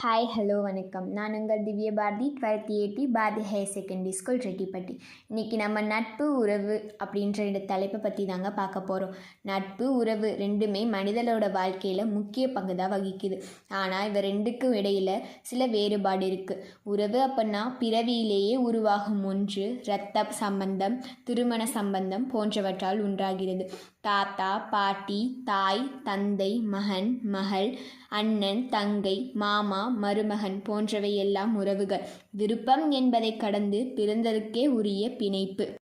Hi hello வணக்கம். நான் உங்கள் Divya Bharathi twelfth AD Bharathi higher secondary school Rettipatti. இன்றைக்கி நம்ம நட்பு உறவு அப்படின்ற இந்த தலைப்பை பற்றி தாங்க பார்க்க போகிறோம் நட்பு உறவு ரெண்டுமே மனிதனோட வாழ்க்கையில் முக்கிய பங்கு தான் வகிக்குது. ஆனால் இவை ரெண்டுக்கும் இடையில் சில வேறுபாடு இருக்குது உறவு அப்படின்னா பிறவியிலேயே உருவாகும் ஒன்று இரத்த சம்பந்தம் திருமண சம்பந்தம் போன்றவற்றால் உண்டாகிறது. தாத்தா பாட்டி தாய் தந்தை மகன் மகள் அண்ணன் தங்கை மாமா மருமகன் போன்றவையெல்லாம் உறவுகள். விருப்பம் என்பதை கடந்து பிறந்தருக்கே உரிய பிணைப்பு.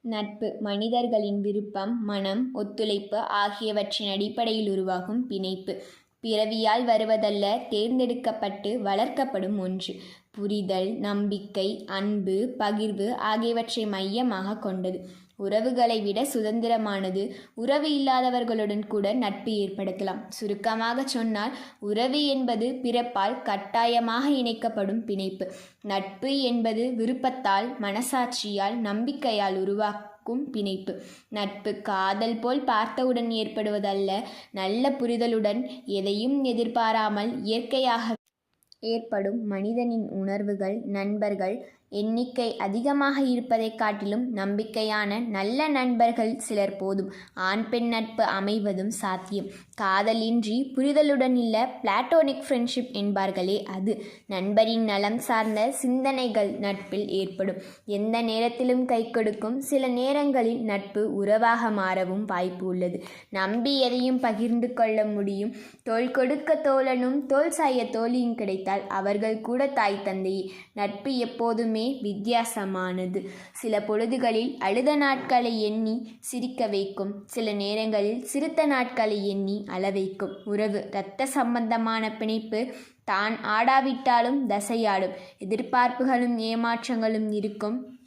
நட்பு மனிதர்களின் விருப்பம் மனம் ஒத்துழைப்பு ஆகியவற்றின் அடிப்படையில் உருவாகும் பிணைப்பு. பிறவியால் வருவதல்ல தேர்ந்தெடுக்கப்பட்டு வளர்க்கப்படும் ஒன்று. புரிதல் நம்பிக்கை அன்பு பகிர்வு ஆகியவற்றை மையமாக கொண்டது. உறவுகளை விட சுதந்திரமானது. உறவு இல்லாதவர்களுடன் கூட நட்பு ஏற்படுத்தலாம். சுருக்கமாக சொன்னால் உறவு என்பது பிறப்பால் கட்டாயமாக இணைக்கப்படும் பிணைப்பு. நட்பு என்பது விருப்பத்தால் மனசாட்சியால் நம்பிக்கையால் உருவாக்கும் பிணைப்பு. நட்பு காதல் போல் பார்த்தவுடன் ஏற்படுவதல்ல நல்ல புரிதலுடன் எதையும் எதிர்பாராமல் இயற்கையாக ஏற்படும் மனிதனின் உணர்வுகள் நண்பர்கள் எண்ணிக்கை அதிகமாக இருப்பதைக் காட்டிலும் நம்பிக்கையான நல்ல நண்பர்கள் சிலர் போதும். ஆண் பெண் நட்பு அமைவதும் சாத்தியம். காதலின்றி புரிதலுடன் இல்ல பிளாட்டோனிக் ஃப்ரெண்ட்ஷிப் என்பார்களே அது. நண்பரின் நலம் சார்ந்த சிந்தனைகள் நட்பில் ஏற்படும். எந்த நேரத்திலும் கை கொடுக்கும் சில நேரங்களில் நட்பு உறவாக மாறவும் வாய்ப்பு உள்ளது. நம்பி எதையும் பகிர்ந்து கொள்ள முடியும். தோல் கொடுக்க தோழனும் தோல் சாய தோழியும் கிடைத்தால் அவர்கள் கூட தாய் தந்தையே. நட்பு எப்போதுமே மட்டுமே வித்தியாசமானது. சில பொழுதுகளில் அழுத நாட்களை எண்ணி சிரிக்க வைக்கும். சில நேரங்களில் சிரித்த நாட்களை எண்ணி அளவைக்கும் உறவு இரத்த சம்பந்தமான பிணைப்பு தான் ஆடாவிட்டாலும் தசையாடும். எதிர்பார்ப்புகளும் ஏமாற்றங்களும் இருக்கும்.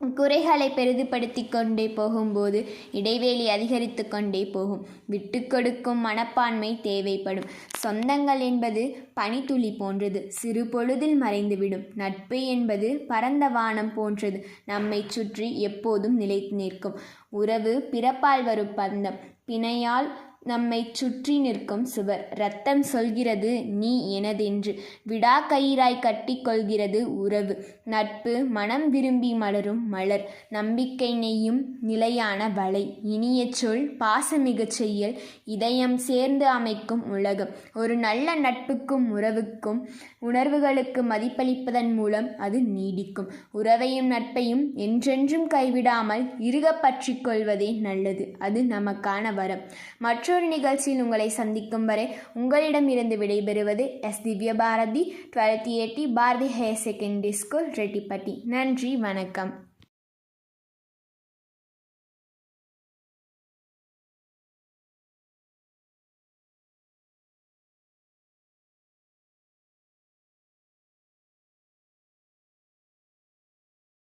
குறைகளை பெரிதுபடுத்தி கொண்டே போகும்போது இடைவேளி அதிகரித்து கொண்டே போகும். விட்டு கொடுக்கும் மனப்பான்மை தேவைப்படும். சொந்தங்கள் என்பது பனித்துளி போன்றது. சிறு பொழுதில் மறைந்துவிடும். நட்பு என்பது பரந்த வானம் போன்றது. நம்மை சுற்றி எப்போதும் நிலைத்து நிற்கும். உறவு பிறப்பால் வரும் பந்தம். பிணையால் நம்மை சுற்றி நிற்கும் சுவர். ரத்தம் சொல்கிறது நீ எனதென்று. விடா கயிறாய் கட்டிக்கொள்கிறது உறவு. நட்பு மனம் விரும்பி மலரும் மலர். நம்பிக்கை நெய்யும் நிலையான வலை. இனிய சொல் பாசமிகச் செய்யல் இதயம் சேர்ந்து அமைக்கும் உலகம். ஒரு நல்ல நட்புக்கும் உறவுக்கும் உணர்வுகளுக்கு மதிப்பளிப்பதன் மூலம் அது நீடிக்கும். உறவையும் நட்பையும் என்றென்றும் கைவிடாமல் இருக பற்றி கொள்வதே நல்லது. அது நமக்கான வரம். மற்றொரு மற்றொரு நிகழ்ச்சியில் உங்களை சந்திக்கும் வரை உங்களிடமிருந்து விடைபெறுவது S Divya Bharathi. Twelfth AD Bharathi higher secondary school Rettipatti. நன்றி வணக்கம்.